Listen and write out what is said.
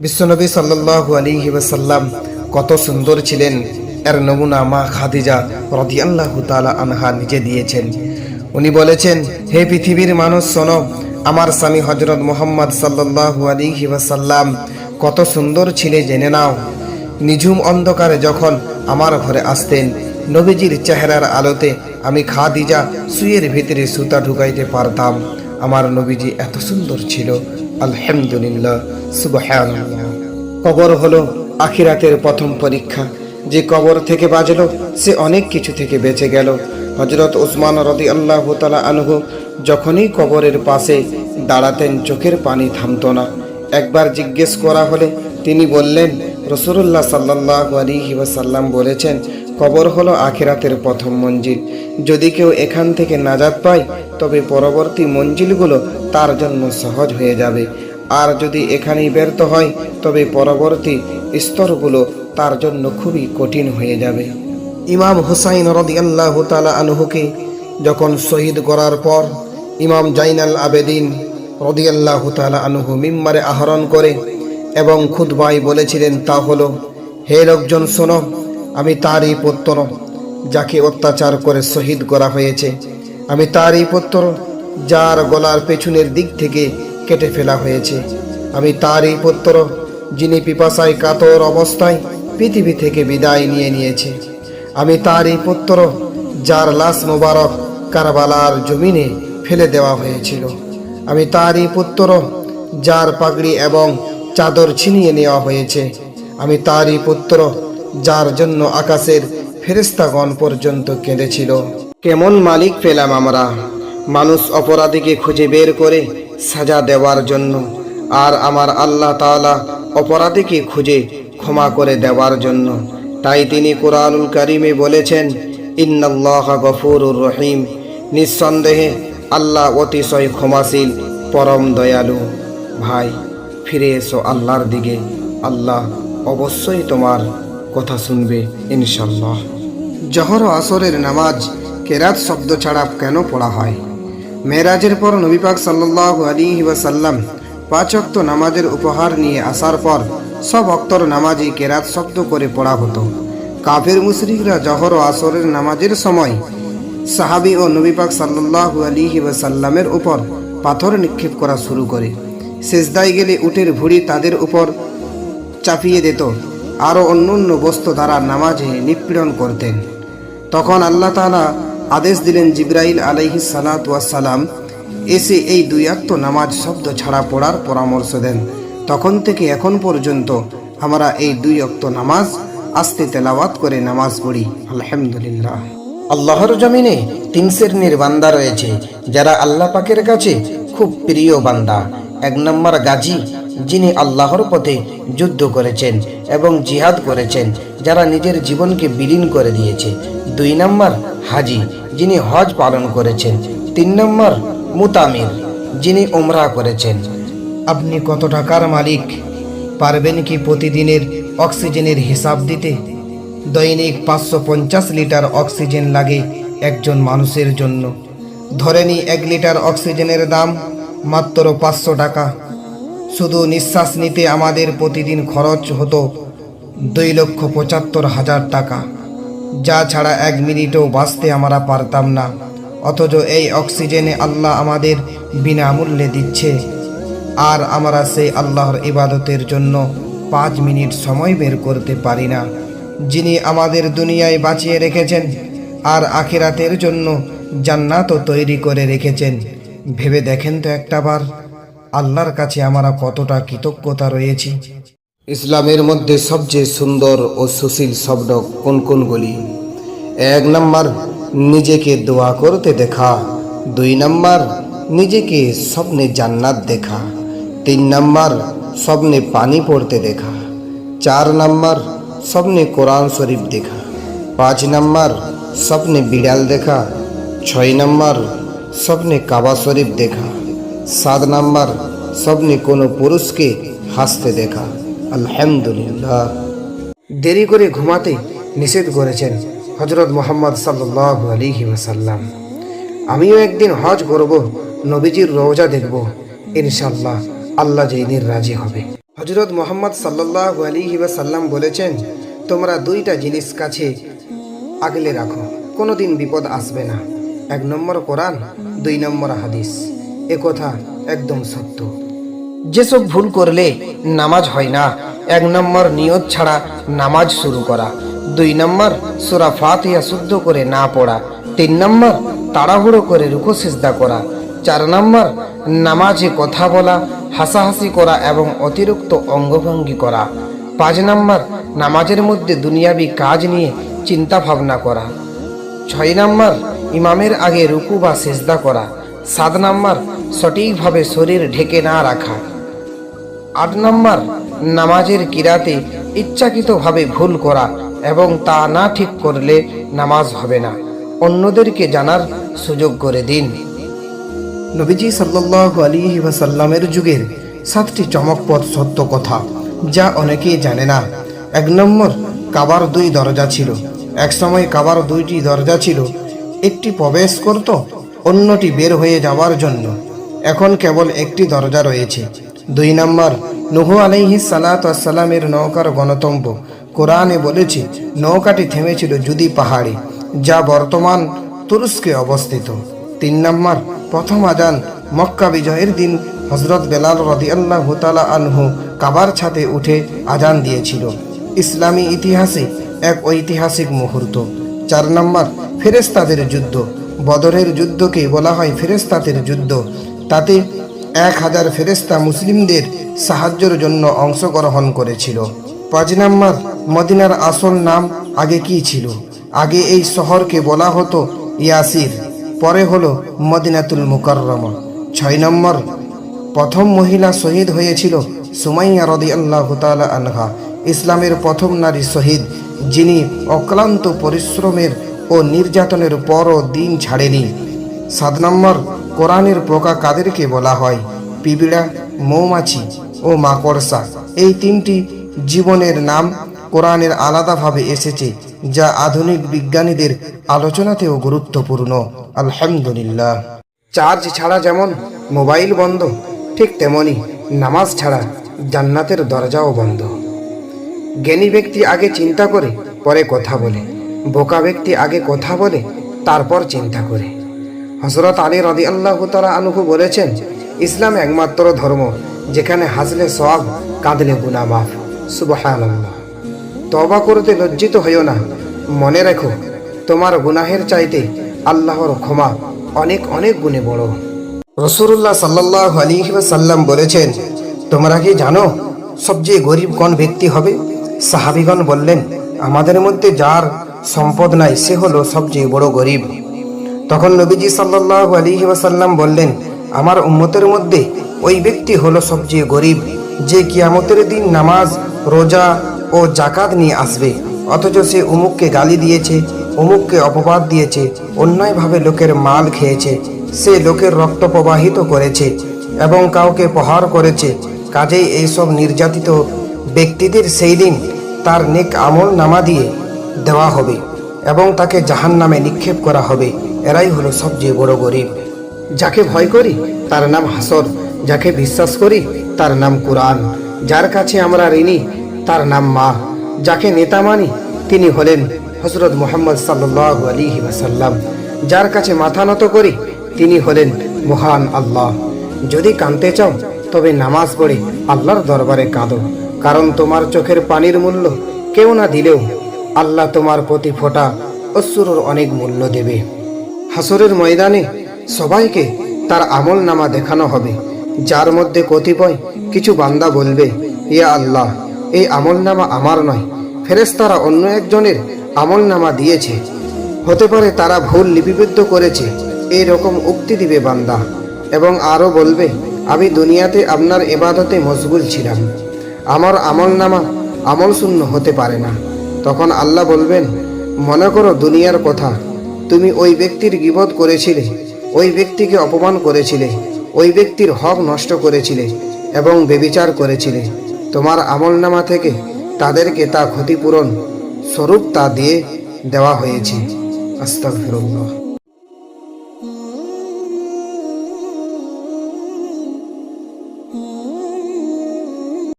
বিশ্বনবী সাল্লাল্লাহু আলাইহি ওয়াসাল্লাম কত সুন্দর ছিলেন। এর নমুনা মা খাদিজা রাদিয়াল্লাহু তাআলা আনহা নিজে দিয়েছেন। উনি বলেছেন, হে পৃথিবীর মানুষ, শোনো, আমার স্বামী হজরত মোহাম্মদ সাল্লাল্লাহু আলাইহি ওয়াসাল্লাম কত সুন্দর ছিলে জেনে নাও। নিঝুম অন্ধকারে যখন আমার ঘরে আসতেন, নবীজির চেহারার আলোতে আমি খাদিজা সুয়ের ভিতরে সুতা ঢুকাইতে পারতাম। আমার নবীজি এত সুন্দর ছিল। আলহামদুলিল্লাহ কবর হলো আখিরাতের প্রথম পরীক্ষা। যে কবর থেকে বাঁচলো, সে অনেক কিছু থেকে বেঁচে গেল। হজরত ওসমান রদি আল্লাহ তালা আনহু যখনই কবরের পাশে দাঁড়াতেন, চোখের পানি থামতো না। একবার জিজ্ঞেস করা হলে তিনি বললেন রসুল্লাহ সাল্লাহ ওয়াসাল্লাম বলেছেন কবর হলো আখিরাতের প্রথম মঞ্জিল। যদি কেউ এখান থেকে নাজাত পায়, তবে পরবর্তী মঞ্জিলগুলো তার জন্য সহজ হয়ে যাবে। আর যদি এখানেই ব্যর্থ হয়, তবে পরবর্তী স্তরগুলো তার জন্য খুবই কঠিন হয়ে যাবে। ইমাম হুসাইন রদিয়াল্লাহ তালা আনহুকে যখন শহীদ করার পর ইমাম জাইনাল আবেদিন রদিয়াল্লাহ তালা আনহু মিম্মারে আহরণ করে এবং খুদবাই বলেছিলেন, তা হলো, হে লোকজন শোনো আমি তারই পুত্র, যাকে অত্যাচার করে শহীদ করা হয়েছে। আমি তারই পুত্র, যার গলার পেছনের দিক থেকে কেটে ফেলা হয়েছে। আমি তারই পুত্র, যিনি পিপাসায় কাতর অবস্থায় পৃথিবী থেকে বিদায় নিয়ে নিয়েছে। আমি তারই পুত্র, যার লাশ মোবারক কারবালার জমিনে ফেলে দেওয়া হয়েছিল। আমি তারই পুত্র, যার পাগড়ি এবং চাদর ছিনিয়ে নেওয়া হয়েছে। আমি তারই পুত্র যার জন্য আকাশের ফেরেস্তাগণ পর্যন্ত কেঁদেছিল। কেমন মালিক পেলাম আমরা? মানুষ অপরাধীকে খুঁজে বের করে সাজা দেওয়ার জন্য আর আমার আল্লাহ তাআলা অপরাধীকে খুঁজে ক্ষমা করে দেওয়ার জন্য। তাই তিনি কোরআনুল কারিমে বলেছেন, ইন্নাল্লাহ গফুরুর রহিম। নিঃসন্দেহে আল্লাহ অতিশয় ক্ষমাশীল, পরম দয়ালু। ভাই, ফিরে এসো আল্লাহর দিকে। আল্লাহ অবশ্যই তোমার কথা শুনবে ইনশাল্লাহ জহর আসরের নামাজ কেরাত শব্দ ছাড়া কেন পড়া হয়? মেরাজের পর নবীপাক সাল্লাহ আলী ওয়াসাল্লাম পাঁচ অক্ত নামাজের উপহার নিয়ে আসার পর সব অক্তর নামাজই কেরাত শব্দ করে পড়া হতো। কাফের মুশরিকরা জহর আসরের নামাজের সময় সাহাবি ও নবীপাক সাল্লাহ আলী ওয়াসাল্লামের উপর পাথর নিক্ষেপ করা শুরু করে। শেষদায় গেলে উটের ভুড়ি তাদের উপর চাপিয়ে দিত। আরও অন্য অন্য বস্তু দ্বারা নামাজে নিপীড়ন করতেন। তখন আল্লাহ তাআলা আদেশ দিলেন জিব্রাইল আলাইহি সালাম, এসে এই দুই আত্ম নামাজ শব্দ ছাড়া পড়ার পরামর্শ দেন। তখন থেকে এখন পর্যন্ত আমরা এই দুই অক্ত নামাজ আস্তে তেলাওয়াত করে নামাজ পড়ি। আলহামদুলিল্লাহ। আল্লাহর জমিনে তিন শ্রেণির বান্দা রয়েছে, যারা আল্লাহ পাকের কাছে খুব প্রিয় বান্দা। এক নম্বর গাজী যিনি আল্লাহর পথে যুদ্ধ করেছেন এবং জিহাদ করেছেন, যারা নিজের জীবনকে বিলীন করে দিয়েছে। দুই নম্বর হাজি, যিনি হজ পালন করেছেন। তিন নম্বর মুতামির, যিনি ওমরা করেছেন। আপনি কত টাকার মালিক? পারবেন কি প্রতিদিনের অক্সিজেনের হিসাব দিতে? দৈনিক পাঁচশো পঞ্চাশ লিটার অক্সিজেন লাগে একজন মানুষের জন্য। ধরে নি এক লিটার অক্সিজেনের দাম মাত্র পাঁচশো টাকা। শুধু নিঃশ্বাস নিতে আমাদের প্রতিদিন খরচ হতো দুই লক্ষ পঁচাত্তর হাজার টাকা। যা ছাড়া এক মিনিটও বাঁচতে আমরা পারতাম না। অথচ এই অক্সিজেনে আল্লাহ আমাদের বিনামূল্যে দিচ্ছে। আর আমরা সেই আল্লাহর ইবাদতের জন্য পাঁচ মিনিট সময় বের করতে পারি না। যিনি আমাদের দুনিয়ায় বাঁচিয়ে রেখেছেন আর আখিরাতের জন্য জান্নাতও তৈরি করে রেখেছেন। ভেবে দেখেন তো একটাবার আল্লাহর কাছে আমরা কতটা কৃতজ্ঞতা রয়েছি। ইসলামের মধ্যে সবচেয়ে সুন্দর ও সুশীল শব্দ কোন কোনগুলি এক নম্বর, নিজেকে দোয়া করতে দেখা। দুই নম্বর, নিজেকে স্বপ্নে জান্নাত দেখা। তিন নম্বর, স্বপ্নে পানি পড়তে দেখা। চার নম্বর, স্বপ্নে কোরআন শরীফ দেখা। পাঁচ নম্বর, স্বপ্নে বিড়াল দেখা। ছয় নম্বর, স্বপ্নে কাবা শরীফ দেখা। সাত নাম্বার, স্বপ্নে কোনো পুরুষকে হাসতে দেখা। আলহামদুলিল্লাহ। দেরি করে ঘুমাতে নিষেধ করেছেন হজরত মোহাম্মদ সাল্লাহ আলিহি ওয়াসাল্লাম। আমিও একদিন হজ করব, নবীজির রওজা দেখব। ইনশাল্লাহ আল্লাহ জৈনির রাজি হবে। হজরত মোহাম্মদ সাল্লাহ আলী সাল্লাম বলেছেন, তোমরা দুইটা জিনিস কাছে আগলে রাখো, কোনোদিন বিপদ আসবে না। এক নম্বর কোরআন, দুই নম্বর হাদিস। এ কথা একদম সত্য। যেসব ভুল করলে নামাজ হয় না, এক নম্বর নিয়ত ছাড়া নামাজ শুরু করা, দুই নম্বর সুরা ফাতিহা শুদ্ধ করে না পড়া, তিন নম্বর তাড়াহুড়ো করে রুকো সিজদা করা, চার নম্বর নামাজে কথা বলা, হাসাহাসি করা এবং অতিরিক্ত অঙ্গভঙ্গি করা, পাঁচ নম্বর নামাজের মধ্যে দুনিয়াবি কাজ নিয়ে চিন্তা ভাবনা করা, ছয় নম্বর ইমামের আগে রুকু বা সেজদা করা সাত নম্বর, সঠিকভাবে শরীর ঢেকে না রাখা। আট নম্বর, নামাজের কিরাতে ইচ্ছাকৃতভাবে ভুল করা এবং তা না ঠিক করলে নামাজ হবে না। অন্যদেরকে জানার সুযোগ করে দিন। নবীজি সাল্লাহ আলী ওয়াসাল্লামের যুগের সাতটি চমকপদ সত্য কথা, যা অনেকেই জানে না। এক নম্বর, কাবার দুই দরজা ছিল। এক সময় কাবার দুইটি দরজা ছিল। একটি প্রবেশ করত অন্যটি বের হয়ে যাওয়ার জন্য। এখন কেবল একটি দরজা রয়েছে। দুই নম্বর, নুহু আলাইহি সালাতামের নৌকার গণতম্ভ কোরআনে বলেছে, নৌকাটি থেমেছিল জুদি পাহাড়ে, যা বর্তমান তুরস্কে অবস্থিত। তিন নম্বর, প্রথম আজান মক্কা বিজয়ের দিন হজরত বেলাল রদি আল্লাহ তালা আনহু কাবার ছাতে উঠে আজান দিয়েছিল। ইসলামী ইতিহাসে এক ঐতিহাসিক মুহূর্ত। চার নম্বর ফেরেস্তাদের যুদ্ধ। বদরের যুদ্ধকে বলা হয় ফেরেস্তাদের যুদ্ধ। তাতে এক হাজার ফেরেস্তা মুসলিমদের সাহায্যের জন্য অংশগ্রহণ করেছিল। পাঁচ নম্বর, মদিনার আসল নাম আগে কি ছিল? আগে এই শহরকে বলা হতো ইয়াসির, পরে হলো মদিনাতুল মুকাররমা। ছয় নম্বর, প্রথম মহিলা শহীদ হয়েছিল সুমাইয়া রদি আল্লাহ আনহা, ইসলামের প্রথম নারী শহীদ, যিনি অক্লান্ত পরিশ্রমের ও নির্যাতনের পরও দিন ছাড়েনি। সাত নম্বর, কোরআনের পোকা কাদেরকে বলা হয় পিপিড়া, মৌমাছি ও মাকড়সা। এই তিনটি জীবনের নাম কোরআনের আলাদাভাবে এসেছে, যা আধুনিক বিজ্ঞানীদের আলোচনাতেও গুরুত্বপূর্ণ। আলহামদুলিল্লাহ। চার্জ ছাড়া যেমন মোবাইল বন্ধ, ঠিক তেমনি নামাজ ছাড়া জান্নাতের দরজাও বন্ধ। জ্ঞানী ব্যক্তি আগে চিন্তা করে পরে কথা বলে। বোকা ব্যক্তি আগে কথা বলে, তারপর চিন্তা করে। হজরত আলী রদি আল্লাহ তালা আনুহু বলেছেন, ইসলাম একমাত্র ধর্ম যেখানে হাসলে সব কাঁদলে গুনা মাফ। সুবহান তবা করতে লজ্জিত হইও না। মনে রেখো, তোমার গুনাহের চাইতে আল্লাহর ক্ষমা অনেক অনেক গুণে বড়। রসুল্লাহ সাল্লাহ আলী সাল্লাম বলেছেন, তোমরা কি জানো, সবচেয়ে গরিব কোন ব্যক্তি হবে? সাহাবিগণ বললেন, আমাদের মধ্যে যার সম্পদ নাই, সে হলো সবচেয়ে বড় গরিব। তখন নবীজি সাল্লাহ আলী ওয়াসাল্লাম বললেন, আমার উম্মতের মধ্যে ওই ব্যক্তি হলো সবচেয়ে গরিব, যে কিয়ামতের দিন নামাজ, রোজা ও জাকাত নিয়ে আসবে। অথচ সে উমুককে গালি দিয়েছে, অমুককে অপবাদ দিয়েছে, অন্যায়ভাবে লোকের মাল খেয়েছে, সে লোকের রক্ত প্রবাহিত করেছে এবং কাউকে প্রহার করেছে। কাজেই এইসব নির্যাতিত ব্যক্তিদের সেই দিন তার নেক আমল নামা দিয়ে দেওয়া হবে এবং তাকে জাহান নামে নিক্ষেপ করা হবে। এরাই হলো সবচেয়ে বড় গরিব। যাকে ভয় করি, তার নাম হাসর। যাকে বিশ্বাস করি, তার নাম কোরআন। যার কাছে আমরা ঋণী, তার নাম মা। যাকে নেতা মানি, তিনি হলেন হজরত মোহাম্মদ সাল্লাহ আলী ওয়াসাল্লাম। যার কাছে মাথা নত করি, তিনি হলেন মহান আল্লাহ। যদি কাঁদতে চাও, তবে নামাজ পড়ে আল্লাহর দরবারে কাঁদো। কারণ তোমার চোখের পানির মূল্য কেউ না দিলেও আল্লাহ তোমার প্রতি ফোটা অশ্রুর অনেক মূল্য দেবে। হাসরের ময়দানে সবাইকে তার আমল নামা দেখানো হবে, যার মধ্যে কতিপয় কিছু বান্দা বলবে, ইয়া আল্লাহ, এই আমল নামা আমার নয়। ফেরেস্তারা অন্য একজনের আমল নামা দিয়েছে। হতে পারে তারা ভুল লিপিবদ্ধ করেছে, এই রকম উক্তি দিবে বান্দা এবং আরও বলবে, আমি দুনিয়াতে আপনার এবাদতে মশগুল ছিলাম। আমার আমল নামা আমল শূন্য হতে পারে না। তখন আল্লাহ বলবেন, মনে করো দুনিয়ার কথা, তুমি ওই ব্যক্তির গিবত করেছিলে, ওই ব্যক্তিকে অপমান করেছিলে, ওই ব্যক্তির হক নষ্ট করেছিলে এবং বেবিচার করেছিলে। তোমার আমল নামা থেকে তাদেরকে তা ক্ষতিপূরণ স্বরূপ তা দিয়ে দেওয়া হয়েছে। আস্তাগফিরুল্লাহ।